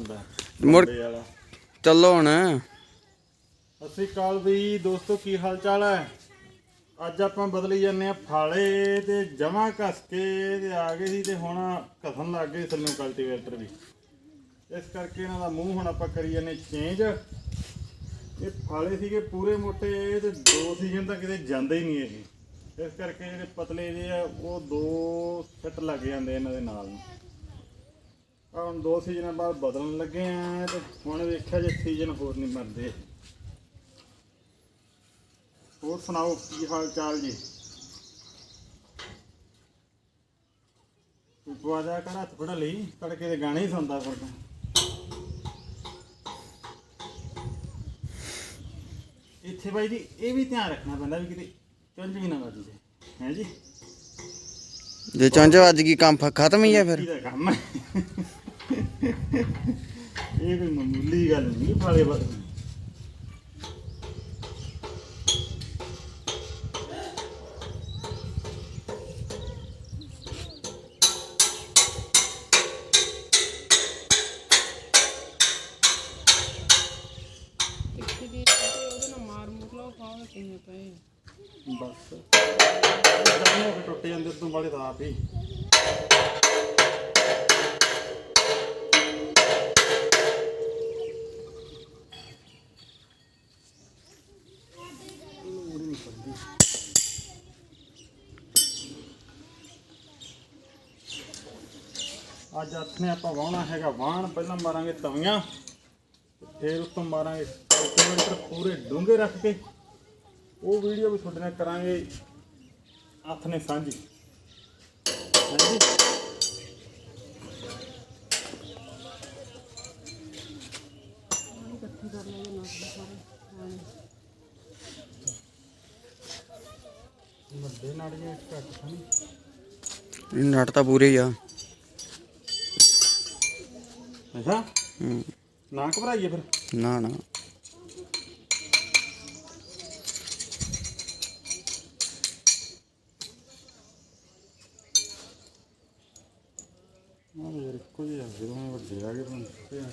ਹੁੰਦਾ ਮੁੜ- ਮੁੰਡੇ ਵਾਲਾ। ਚੱਲੋ ਹੁਣ। ਸ਼੍ਰੀ ਅਕਾਲ ਵੀ ਦੋਸਤੋ ਕੀ ਹਾਲ ਚਾਲ ਹੈ? ਅੱਜ ਆਪਾਂ ਬਦਲੀ ਜਾਂਦੇ ਆ ਫਾਲੇ ਤੇ ਜਮਾ ਘਸ ਕੇ ਤੇ ਆ ਗਏ ਸੀ ਤੇ ਹੁਣ ਘਸਣ ਲੱਗ ਗਏ ਥੱਲੋਂ ਕਲਟੀਵੇਟਰ ਵੀ। ਇਸ ਕਰਕੇ ਇਹਨਾਂ ਦਾ ਮੂੰਹ ਹੁਣ ਆਪਾਂ ਕਰੀ ਜਾਂਦੇ ਚੇਂਜ ਇਹ ਫਾਲੇ ਸੀਗੇ ਪੂਰੇ ਮੋਟੇ ਤੇ ਦੋ ਸੀਜ਼ਨ ਤਾਂ ਕਿਤੇ ਜਾਂਦੇ ਹੀ ਨਹੀਂ ਇਹ। ਇਸ ਕਰਕੇ ਜਿਹੜੇ ਪਤਲੇ ਜਿਹੇ ਆ ਉਹ ਦੋ ਫਿੱਟ ਲੱਗ ਜਾਂਦੇ ਇਹਨਾਂ ਦੇ ਨਾਲ। ਨੂੰ ਹੁਣ ਦੋ ਸੀਜ਼ਨਾਂ ਬਾਅਦ ਬਦਲਣ ਲੱਗੇ ਆ ਤੇ ਹੁਣ ਵੇਖਿਆ ਜੇ ਸੀਜ਼ਨ ਹੋਰ ਨਹੀਂ ਮਰਦੇ ਹੋਰ ਸੁਣਾਓ, ਕੀ ਹਾਲ ਚਾਲ ਜੀ ਤੂੰ ਪਵਾਜਾ ਕਰ, ਹੱਥ ਫੜਾ ਲਈ, ਤੜਕੇ ਦੇ ਗਾਣੇ ਹੀ ਸੁਣਦਾ ਫਿਰ ਤੂੰ। ਇੱਥੇ ਬਾਈ ਜੀ, ਇਹ ਵੀ ਧਿਆਨ ਰੱਖਣਾ ਪੈਂਦਾ ਵੀ ਕਿਤੇ ਚੁੰਝ ਵੀ ਨਾ ਵੱਜ ਜੇ ਹੈ ਜੀ? ਜੇ ਚੁੰਝ ਅੱਜ ਕੀ ਕੰਮ ਫ- ਖਤਮ ਹੀ ਆ ਫਿਰ। ਇਹਦਾ ਕੰਮ ਹੈ। ਇਹ ਕੋਈ ਮਾਮੂਲੀ ਗੱਲ ਨਹੀਂ ਫਾਲੇ ਬਸ ਟਿੱਕੀ ਦੀ। ਤੇ ਉਹਦੇ ਨਾਲ ਮਾਰ ਮੁਰ ਲਓ ਖਾਓ ਕਿੰਨੇ ਪਏ? ਬਸ। ਜਾਨੇ ਹੋ ਟੁੱਟ ਜਾਂਦੇ, ਉਦੋਂ ਵਾਲੇ ਤਾਂ ਆਪ ਹੀ। ਅੱਜ ਹੱਥ ਆਪਾਂ ਵਾਹਣਾ ਹੈਗਾ, ਵਾਹਣ ਪਹਿਲਾਂ ਮਾਰਾਂਗੇ ਤਵੀਆਂ, ਫਿਰ ਉਸ ਤੋਂ ਮਾਰਾਂਗੇ ਕਿਲੋਮੀਟਰ ਪੂਰੇ ਡੂੰਘੇ ਰੱਖ ਕੇ। ਉਹ ਵੀਡੀਓ ਵੀ ਤੁਹਾਡੇ ਨਾਲ ਕਰਾਂਗੇ। ਹੱਥ ਨੇ ਸਾਂਝੀ। ਹਾਂਜੀ। ਇਕੱਠੇ ਕਰ ਲਓ ਨਾ ਸਾਰੇ ਹਾਂ ਵੱਡੇ ਨਾੜੀਆਂ ਘੱਟ ਸਨ ਇਹ ਨਟ ਤਾਂ ਪੂਰੇ ਹੀ ਆ। ਅੱਛਾ। ਹੂੰ। ਨਾ ਘਬਰਾਈਏ ਫਿਰ। ਨਾ ਨਾ। ਨਾ ਯਾਰ ਇੱਕੋ ਜਿਹੇ ਆ ਗਏ ਦੋਵੇਂ ਵੱਡੇ ਆ ਗਏ ਤੁਹਾਨੂੰ ਛੋਟੇ ਆ।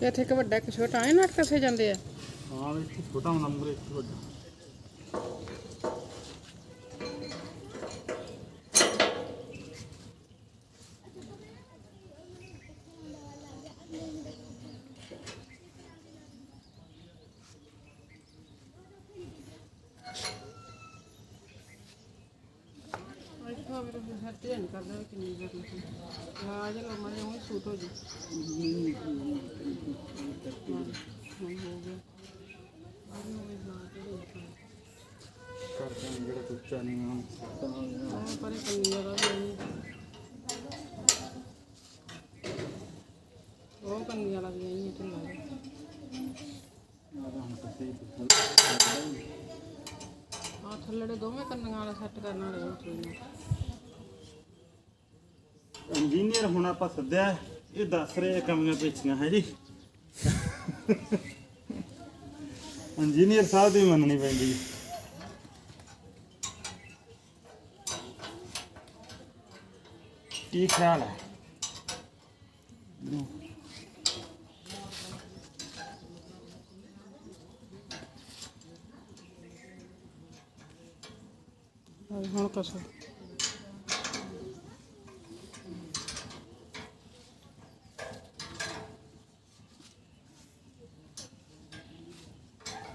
ਗਏ ਇੱਥੇ ਇੱਕ ਵੱਡਾ ਇੱਕ ਛੋਟਾ ਐ ਨਟ ਕਸੇ ਜਾਂਦੇ ਆ। ਹਾਂ ਇੱਥੇ ਛੋਟਾ ਹੁੰਦਾ ਇੱਥੇ ਵੱਡਾ। ਕਰਦਾ ਵੀ ਕਿੰਨੀ ਕਰਨੀ ਆ ਜਾ ਲੋ ਮਰੇ ਉਹ ਸੂਟ ਹੋ ਜੀ ਹਾਂ ਹੁਣ ਹੋ ਗਿਆ ਕਰਦੇ ਹਾਂ ਜਿਹੜਾ ਉੱਚਾ ਨਹੀਂ ਮੈਂ ਛੋਟਾ ਹੋ ਗਿਆ ਉਹ ਪਰੇ ਕੰਨੀਆਂ ਦਾ ਵੀ ਨਹੀਂ ਉਹ ਕੰਨੀਆਂ ਵਾਲਾ ਵੀ ਨਹੀਂ ਢਿੱਲਾ ਥੱਲੜੇ ਦੋਵੇਂ ਕੰਨੀਆਂ ਵਾਲਾ ਸੈੱਟ ਕਰਨ ਵਾਲੇ ਉਹ ਚੀਜ਼ ਇੰਜੀਨੀਅਰ ਹੁਣ ਆਪਾਂ ਸੱਦਿਆ ਹੈ, ਇਹ ਦੱਸ ਰਹੇ ਆ ਕਮੀਆਂ ਪੇਚੀਆਂ ਹੈ ਜੀ। ਇੰਜੀਨੀਅਰ ਸਾਹਿਬ ਦੀ ਮੰਨਣੀ ਪੈਂਦੀ ਕੀ ਖਿਆਲ ਹੈ? ਹੁਣ ਕਸੋ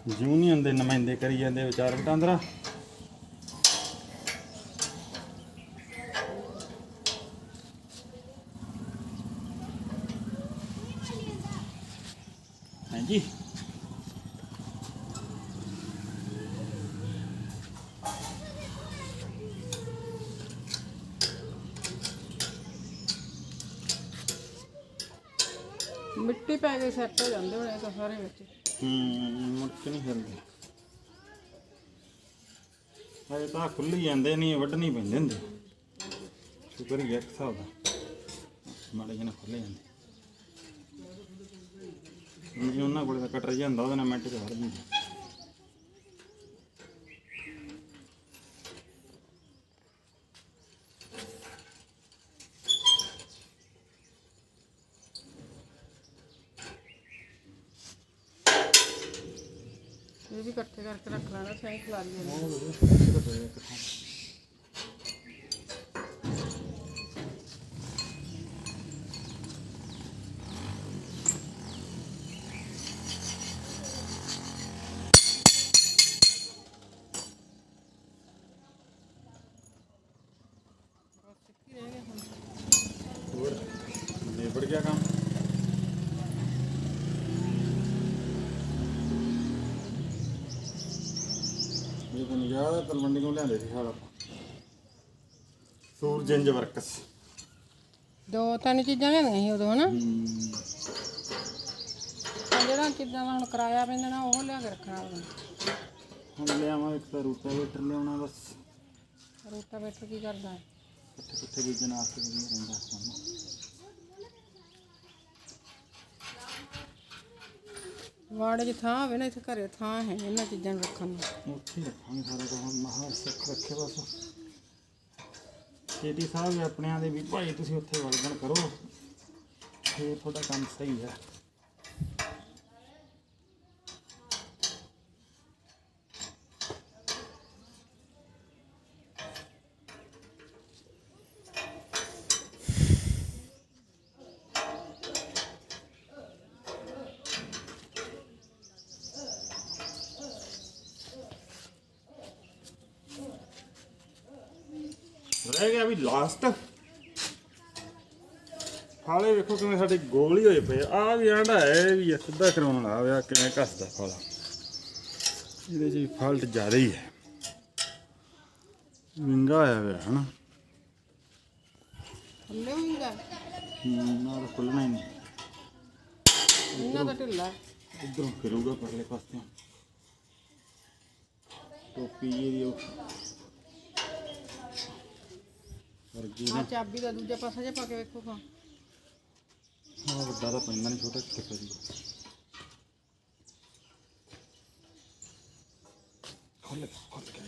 ਯੂਨੀਅਨ ਦੇ ਨੁਮਾਇੰਦੇ ਕਰੀ ਜਾਂਦੇ ਵਿਚਾਰ ਵਟਾਂਦਰਾ। ਹਾਂਜੀ। ਮਿੱਟੀ ਪੈ ਕੇ ਸੈੱਟ ਹੋ ਜਾਂਦੇ ਹੋਣੇ ਤਾਂ ਸਾਰੇ ਵਿੱਚ। ਮੁੜ ਕੇ ਨਹੀਂ ਹਿਲਦੇ। ਅਜੇ ਤਾਂ ਖੁੱਲੀ ਜਾਂਦੇ ਨਹੀਂ, ਵੱਢਣੀ ਪੈਂਦੇ ਹੁੰਦੇ। ਸ਼ੁਕਰ ਹੀ ਇੱਕ ਹਿਸਾਬ ਦਾ। ਮਾੜੇ ਜਿਹੇ ਨਾਲ ਖੁੱਲੇ ਜਾਂਦੇ। ਉਹਨਾਂ ਕੋਲ ਤਾਂ ਕਟਰ ਜਾਂਦਾ ਉਹਦੇ ਨਾਲ ਮਿੰਟ ਚ ਵੜ ਦਿੰਦੇ भी इकट्ठे करके रख लाना चाहे खिला दिया बढ़ गया काम। 50 ਤਲਵੰਡੀ ਕੋਲ ਲਿਆਂਦੇ ਸੀ ਹਾਲ ਆਪਾਂ। ਸੂਰਜਿੰਜ ਵਰਕਸ। ਦੋ ਤਿੰਨ ਚੀਜ਼ਾਂ ਲੈਣੀਆਂ ਸੀ ਉਦੋਂ ਹਨਾ? ਆਹ ਜਿਹੜਾ ਚੀਜ਼ਾਂ ਦਾ ਹੁਣ ਕਰਾਇਆ ਪੈਂਦਾ ਨਾ ਉਹ ਲਿਆ ਕੇ ਰੱਖਣਾ ਹੁਣ ਲਿਆਵਾਂ ਇੱਕ ਤਾਂ ਰੂਟਾਵੇਟਰ ਲਿਆਉਣਾ ਬਸ। ਰੋਟਾਵੇਟਰ ਕੀ ਕਰਦਾ? ਹੈ ਪੱਠੇ ਪੁੱਠੇ ਬੀਜਣ ਵਾਸਤੇ ਵਧੀਆ ਰਹਿੰਦਾ। ਵਾੜੇ 'ਚ ਥਾਂ ਹੋਵੇ ਨਾ, ਇੱਥੇ ਘਰੇ ਥਾਂ ਹੈ ਇਹਨਾਂ ਚੀਜ਼ਾਂ ਨੂੰ ਰੱਖਣ ਨੂੰ। ਉੱਥੇ ਹੀ ਰੱਖਾਂਗੇ ਸਾਰਾ ਕੁਝ ਮਹਾ ਸੁੱਖ ਰੱਖੇ ਬਸ। ਕੇਟੀ ਸਾਹਿਬ ਵੀ ਆਪਣਿਆਂ ਦੇ ਵੀ, ਭਾਈ ਤੁਸੀਂ ਉੱਥੇ ਵਰਗਣ ਕਰੋ। ਫੇਰ ਤੁਹਾਡਾ ਕੰਮ ਸਹੀ ਹੈ। ਰਹਿ ਗਿਆ ਵੀ ਲਾਸਟ ਫਾਲੇ ਵੇਖੋ ਕਿਵੇਂ ਸਾਡੇ ਗੋਲ ਹੀ ਹੋਏ ਪਏ ਆ ਵੀ ਆਂਡਾ ਹੈ ਵੀ ਸਿੱਧਾ ਕਰਾਉਣ ਵਾਲਾ ਵਿਆ ਕਿਵੇਂ ਕੱਸਦਾ ਫਾਲਾ ਇਹਦੇ 'ਚ ਵੀ ਫਾਲਟ ਜ਼ਿਆਦਾ ਹੀ ਹੈ। ਵਿੰਗਾ ਆਇਆ ਹੋਇਆ ਹਨਾ? ਥੱਲੇ ਨਾਲ ਖੁੱਲਣਾ ਹੀ ਨਹੀਂ। ਇਹਨਾਂ ਦਾ ਢਿੱਲਾ। ਇਧਰੋਂ ਫਿਰੂਗਾ ਪਰਲੇ ਪਾਸੇ ਟੋਪੀ ਉਹ ਵਰਗੀ ਆਹ ਚਾਬੀ ਦਾ ਦੂਜੇ ਪਾਸੇ ਜੇ ਪਾ ਕੇ ਵੇਖੋ ਖਾਂ। ਹਾਂ ਵੱਡਾ ਤਾਂ ਪੈਂਦਾ ਨਹੀਂ ਛੋਟਾ ਕਿੱਥੇ ਖੋਲ ਖੋਲ ਕੇ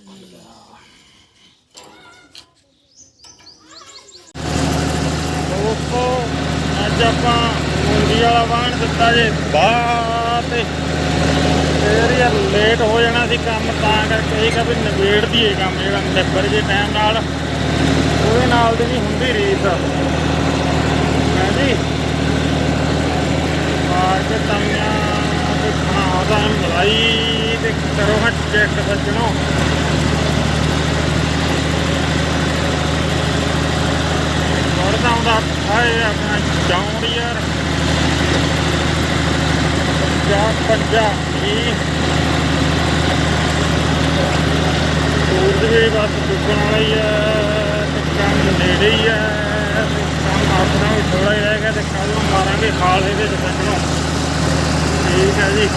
ਦੋਸਤੋ ਅੱਜ ਆਪਾਂ ਮੁੰਡੀ ਵਾਲਾ ਵਾਹਣ ਦਿੱਤਾ ਜੇ ਬਾਹਰ ਤੇ ਫੇਰ ਯਾਰ ਲੇਟ ਹੋ ਜਾਣਾ ਸੀ ਕੰਮ ਤਾਂ ਕਰਕੇ ਇਹ ਕਿ ਵੀ ਨਿਬੇੜ ਦੀਏ ਕੰਮ ਜਿਹੜਾ ਨਿਬੜ ਜੇ ਟਾਈਮ ਨਾਲ। ਉਹਦੇ ਨਾਲ ਦੀ ਨਹੀਂ ਹੁੰਦੀ ਰੀਤ। ਹਾਂਜੀ ਮਾਰ ਕੇ ਤਮੀਆਂ ਤੇ ਖਾਣਾ ਮਲਾਈ ਤੇ ਕਰੋ ਹੱਟ ਚੈੱਕ ਸੱਜਣੋ। ਵੜਦਾ ਹੁੰਦਾ ਹਾਏ, ਆਪਣਾ ਜਾਉਣ ਯਾਰ। ਜਾ ਪੰਜਾ ਇਹ ਸੂਰਜ ਵੀ ਬਸ ਡੁੱਬਣ ਵਾਲਾ ਆ ਨੇੜੇ ਹੀ ਹੈ। ਕੰਮ ਆਪਣਾ ਵੀ ਥੋੜਾ ਹੀ ਰਹਿ ਗਿਆ ਤੇ ਕੱਲ ਨੂੰ ਮਾਰਾਂਗੇ ਖਾਲ ਇਹਦੇ ਚ ਸੱਜਣੋ। ਠੀਕ ਹੈ ਜੀ।